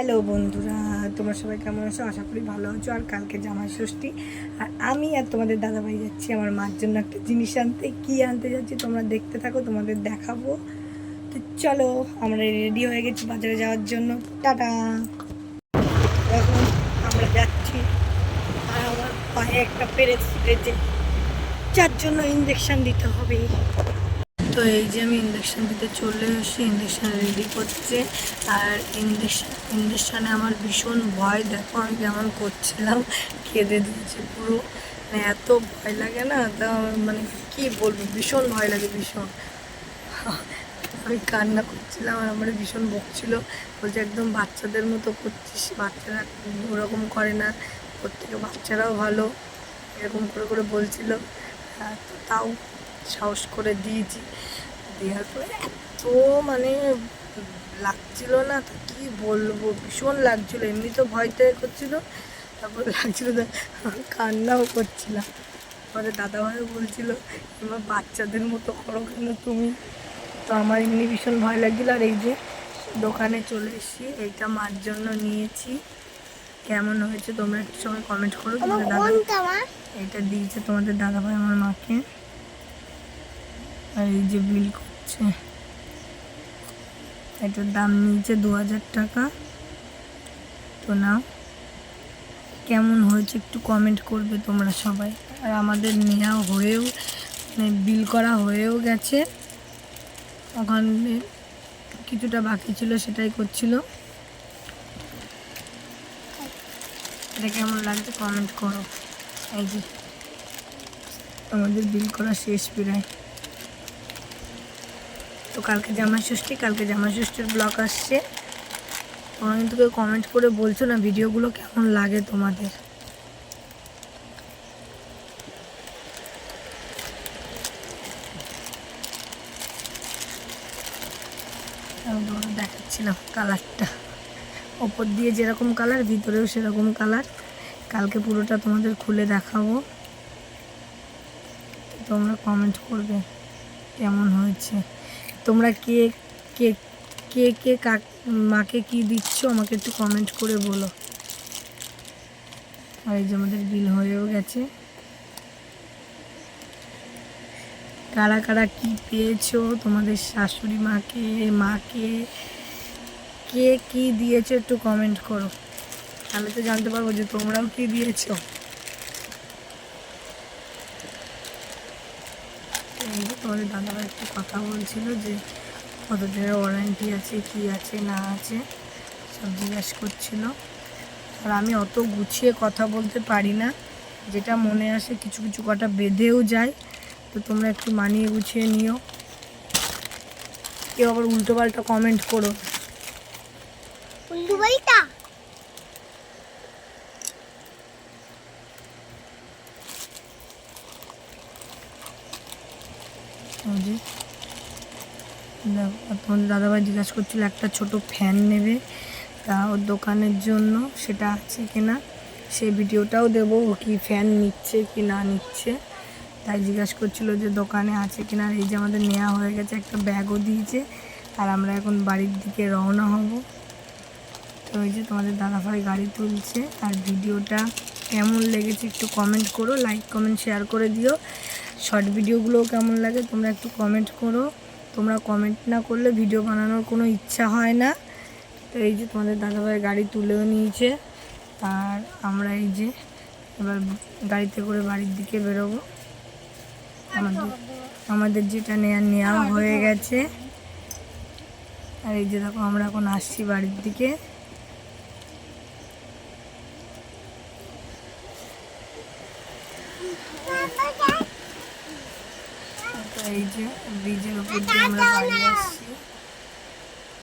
Hello বন্ধুরা, তোমরা সবাই কেমন আছো? আশা করি ভালো আছো। আর কালকে জামাই ষষ্ঠী। আর আমি আর তোমাদের দাদাভাই যাচ্ছি, আমার মার জন্য একটা জিনিস আনতে। কি আনতে যাচ্ছি তোমরা দেখতে থাকো, তোমাদের দেখাবো। তো চলো, আমরা রেডি হয়ে গেছি বাজারে যাওয়ার জন্য। টাটা! এখন আমরা যাচ্ছি আর আমার পায়ে একটা পেরেছে যার জন্য ইঞ্জেকশন দিতে হবে। তো এই যে আমি ইঞ্জেকশন দিতে চলে এসেছি ইঞ্জেকশন রেডি করছে। আর ইঞ্জেকশন ইঞ্জেকশনে আমার ভীষণ ভয়, দেখো আমি কেমন করছিলাম, কেঁদে দিয়েছে পুরো। মানে এত ভয় লাগে না, তা মানে কি বলব, ভীষণ ভয় লাগে, ভীষণ। আমি কান্না করছিলাম, আর আমার ভীষণ বকছিল। বলছে, একদম বাচ্চাদের মতো করছিস, বাচ্চারা ওরকম করে না। প্রত্যেকে বাচ্চারাও ভালো। এরকম করে করে বলছিল। তাও সাহস করে দিয়েছি। দেওয়ার পরে এত মানে লাগছিল না তো কি বলব? ভীষণ লাগছিল এমনি তো ভয় ভয়তে করছিল তারপর লাগছিল কান্নাও করছিলাম। পরে দাদাভাইও বলছিল এবার বাচ্চাদের মতো করো কেন তুমি? তো আমার এমনি ভীষণ ভয় লাগছিল আর এই যে দোকানে চলে এসেছি এইটা মার জন্য নিয়েছি। কেমন হয়েছে তোমরা একটু সময় কমেন্ট করো তোমাদের দাদা এটা দিয়েছে তোমাদের দাদাভাই আমার মাকে। আর এই যে বিল করছে। এটার দাম নিয়েছে দু হাজার টাকা। তো না কেমন হয়েছে একটু কমেন্ট করবে তোমরা সবাই। আর আমাদের নেওয়া হয়েও মানে বিল করা হয়েও গেছে। ওখানে কিছুটা বাকি ছিল সেটাই করছিল। এটা কেমন লাগছে কমেন্ট করো। এই যে, আমাদের বিল করা শেষ প্রায়। তো কালকে জামা ষষ্ঠী, কালকে জামা ষষ্ঠীর ব্লগ আসছে। তোমরা কিন্তু কেউ কমেন্ট করে বলছো না ভিডিওগুলো কেমন লাগে তোমাদের। দেখাচ্ছিলাম কালারটা ওপর দিয়ে যেরকম কালার ভিতরেও সেরকম কালার কালকে পুরোটা তোমাদের খুলে দেখাবো। তোমরা কমেন্ট করবে কেমন হয়েছে। তোমরা কে কে কে কে কাক, মাকে কি দিচ্ছ আমাকে একটু কমেন্ট করে বলো। আর এই যে আমাদের বিল হয়েও গেছে। কারা কারা কি পেয়েছ? তোমাদের শাশুড়ি মাকে মাকে, কে কি দিয়েছ একটু কমেন্ট করো। আমি তো জানতে পারব যে তোমরাও কি দিয়েছ এই যে তোমাদের দাদাভাই একটু কথা বলছিল যে কত দিনের ওয়ারেন্টি আছে, কি আছে, না আছে, সব জিজ্ঞাসা করছিল। আর আমি অত গুছিয়ে কথা বলতে পারি না, যেটা মনে আসে কিছু কিছু কটা বেঁধেও যায়। তো তোমরা একটু মানিয়ে গুছিয়ে নিও। কেউ আবার উল্টো পাল্টা কমেন্ট করো। উল্লু যে তোমাদের দাদাভাই জিজ্ঞাসা করছিল, একটা ছোট ফ্যান নেবে। তা ওর দোকানের জন্য সেটা আছে কিনা? সেই ভিডিওটাও দেবো, ও কি ফ্যান নিচ্ছে কি না নিচ্ছে। তাই জিজ্ঞাসা করছিল যে দোকানে আছে কিনা। এই যে আমাদের নেওয়া হয়ে গেছে, একটা ব্যাগও দিয়েছে। আর আমরা এখন বাড়ির দিকে রওনা হব। তো ওই যে তোমাদের দাদাভাই গাড়ি তুলছে। আর ভিডিওটা কেমন লেগেছে একটু কমেন্ট করো লাইক কমেন্ট শেয়ার করে দিও। শর্ট ভিডিওগুলোও কেমন লাগে তোমরা একটু কমেন্ট করো। তোমরা কমেন্ট না করলে ভিডিও বানানোর কোনো ইচ্ছা হয় না। তো এই যে তোমাদের দাদাভাই গাড়ি তুলেও নিয়েছে। আর আমরা এই যে এবার গাড়িতে করে বাড়ির দিকে বেরোবো। আমাদের আমাদের যেটা নেওয়া নেওয়া হয়ে গেছে। আর এই যে দেখো, আমরা এখন আসছি বাড়ির দিকে। এই যে ব্রিজের উপর দিয়ে আমরা বাড়ি আসছি।